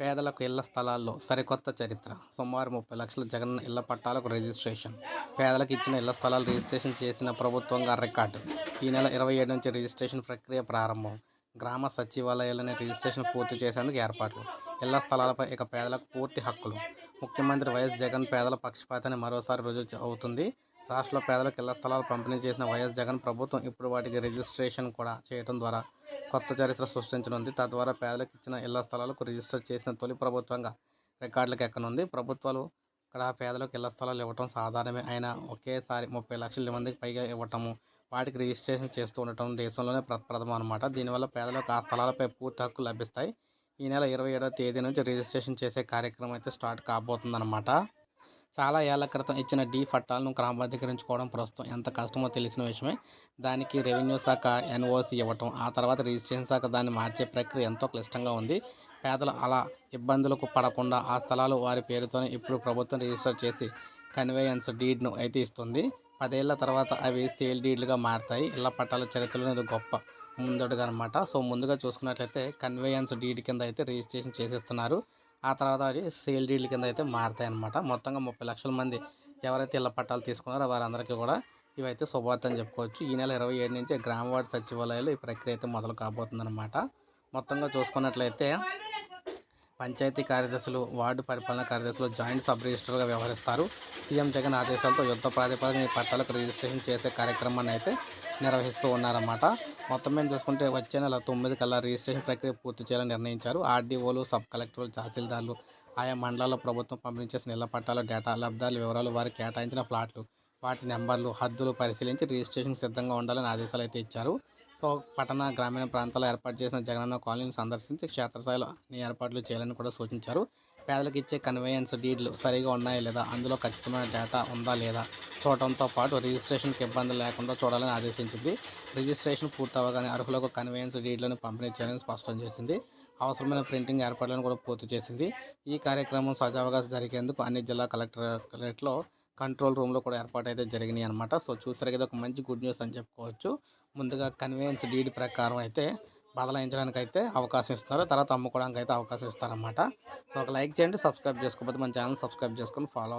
పేదలకు ఇళ్ళ స్థలాల్లో సరికొత్త చరిత్ర. సుమారు ముప్పై లక్షల జగన్ ఇళ్ళ పట్టాలకు రిజిస్ట్రేషన్. పేదలకు ఇచ్చిన ఇళ్ళ స్థలాలు రిజిస్ట్రేషన్ చేసిన ప్రభుత్వంగా రికార్డు. ఈ నెల ఇరవై ఏడు నుంచి రిజిస్ట్రేషన్ ప్రక్రియ ప్రారంభం. గ్రామ సచివాలయాలనే రిజిస్ట్రేషన్ పూర్తి చేసేందుకు ఏర్పాట్లు. ఇళ్ళ స్థలాలపై ఇక పేదలకు పూర్తి హక్కులు. ముఖ్యమంత్రి వైఎస్ జగన్ పేదల పక్షపాతాన్ని మరోసారి రుజువు అవుతుంది. రాష్ట్రంలో పేదలకు ఇళ్ళ స్థలాలు పంపిణీ చేసిన వైఎస్ జగన్ ప్రభుత్వం ఇప్పుడు వాటికి రిజిస్ట్రేషన్ కూడా చేయడం ద్వారా కొత్త చరిత్ర సృష్టించనుంది. తద్వారా పేదలకు ఇచ్చిన ఇళ్ళ స్థలాలకు రిజిస్టర్ చేసిన తొలి ప్రభుత్వంగా రికార్డులకు ఎక్కనుంది. ప్రభుత్వాలు ఇక్కడ పేదలకు ఇళ్ళ స్థలాలు ఇవ్వటం సాధారణమే. అయినా ఒకేసారి ముప్పై లక్షల మందికి పైగా ఇవ్వటము వాటికి రిజిస్ట్రేషన్ చేస్తూ ఉండటం దేశంలోనే ప్రప్రథమం అనమాట దీనివల్ల పేదలకు ఆ స్థలాలపై పూర్తి హక్కు లభిస్తాయి. ఈ నెల ఇరవై ఏడవ తేదీ నుంచి రిజిస్ట్రేషన్ చేసే కార్యక్రమం అయితే స్టార్ట్ కాబోతుందన్నమాట. చాలా ఏళ్ళ క్రితం ఇచ్చిన డీ పట్టాలను క్రమబద్ధీకరించుకోవడం ప్రస్తుతం ఎంత కష్టమో తెలిసిన విషయమే. దానికి రెవెన్యూ శాఖ ఎన్ఓసి ఇవ్వటం ఆ తర్వాత రిజిస్ట్రేషన్ శాఖ దాన్ని మార్చే ప్రక్రియ ఎంతో క్లిష్టంగా ఉంది. పేదలు అలా ఇబ్బందులకు పడకుండా ఆ స్థలాలు వారి పేరుతోనే ఇప్పుడు ప్రభుత్వం రిజిస్టర్ చేసి కన్వేయన్స్ డీడ్ను అయితే ఇస్తుంది. పదేళ్ళ తర్వాత అవి సేల్ డీడ్లుగా మారుతాయి. ఇళ్ళ పట్టాల చరిత్రలో అనేది గొప్ప ముందడుగు అనమాట సో ముందుగా చూసుకున్నట్లయితే కన్వేయన్స్ డీడ్ కింద అయితే రిజిస్ట్రేషన్ చేసేస్తున్నారు. ఆ తర్వాత అవి సేల్ డీల్ కింద అయితే మారుతాయి అనమాట మొత్తంగా ముప్పై లక్షల మంది ఎవరైతే ఇళ్ళ పట్టాలు తీసుకున్నారో వారందరికీ కూడా ఇవైతే శుభవార్త అని చెప్పుకోవచ్చు. ఈ నెల ఇరవై ఏడు నుంచి గ్రామ సచివాలయాలు ఈ ప్రక్రియ అయితే మొదలు కాబోతుందన్నమాట. మొత్తంగా చూసుకున్నట్లయితే పంచాయతీ కార్యదర్శులు వార్డు పరిపాలన కార్యదర్శులు జాయింట్ సబ్ రిజిస్టర్గా వ్యవహరిస్తారు. సీఎం జగన్ ఆదేశాలతో యుద్ధ ప్రాతిపదికన ఈ పట్టాలకు రిజిస్ట్రేషన్ చేసే కార్యక్రమాన్ని అయితే నిర్వహిస్తూ ఉన్నారన్నమాట. మొత్తం మీద చూసుకుంటే వచ్చే నెల తొమ్మిది కల్లా రిజిస్ట్రేషన్ ప్రక్రియ పూర్తి చేయాలని నిర్ణయించారు. ఆర్డీఓలు సబ్ కలెక్టర్లు తహసీల్దార్లు ఆయా మండలాల్లో ప్రభుత్వం పంపిణీ చేసిన ఇళ్ళ పట్టాల డేటా లబ్ధాల వివరాలు వారు కేటాయించిన ఫ్లాట్లు వాటి నెంబర్లు హద్దులు పరిశీలించి రిజిస్ట్రేషన్ సిద్ధంగా ఉండాలని ఆదేశాలు అయితే ఇచ్చారు. సో పట్టణ గ్రామీణ ప్రాంతాల్లో ఏర్పాటు చేసిన జగనన్న కాలనీని సందర్శించి క్షేత్రస్థాయిలో అన్ని ఏర్పాట్లు చేయాలని కూడా సూచించారు. పేదలకు ఇచ్చే కన్వేయన్స్ డీడ్లు సరిగా ఉన్నాయా లేదా? అందులో ఖచ్చితమైన డేటా ఉందా లేదా? చూడటంతో పాటు రిజిస్ట్రేషన్కి ఇబ్బంది లేకుండా చూడాలని ఆదేశించింది. రిజిస్ట్రేషన్ పూర్తవగానే అర్హులకు కన్వేయన్స్ డీడ్లను పంపిణీ చేయాలని స్పష్టం చేసింది. అవసరమైన ప్రింటింగ్ ఏర్పాట్లను కూడా పూర్తి చేసింది. ఈ కార్యక్రమం సజావుగా జరిగేందుకు అన్ని జిల్లా కలెక్టరేట్లో కంట్రోల్ రూమ్లో కూడా ఏర్పాటు అయితే జరిగినాయి అనమాట సో చూసారు కదా ఒక మంచి గుడ్ న్యూస్ అని చెప్పుకోవచ్చు. ముందుగా కన్వీనియన్స్ డీడ్ ప్రకారం అయితే బదలాయించడానికి అయితే అవకాశం ఇస్తారు తర్వాత అమ్ముకోవడానికి అయితే అవకాశం ఇస్తారన్నమాట. సో ఒక లైక్ చేయండి సబ్స్క్రైబ్ చేసుకోకపోతే మన ఛానల్ సబ్స్క్రైబ్ చేసుకొని ఫాలో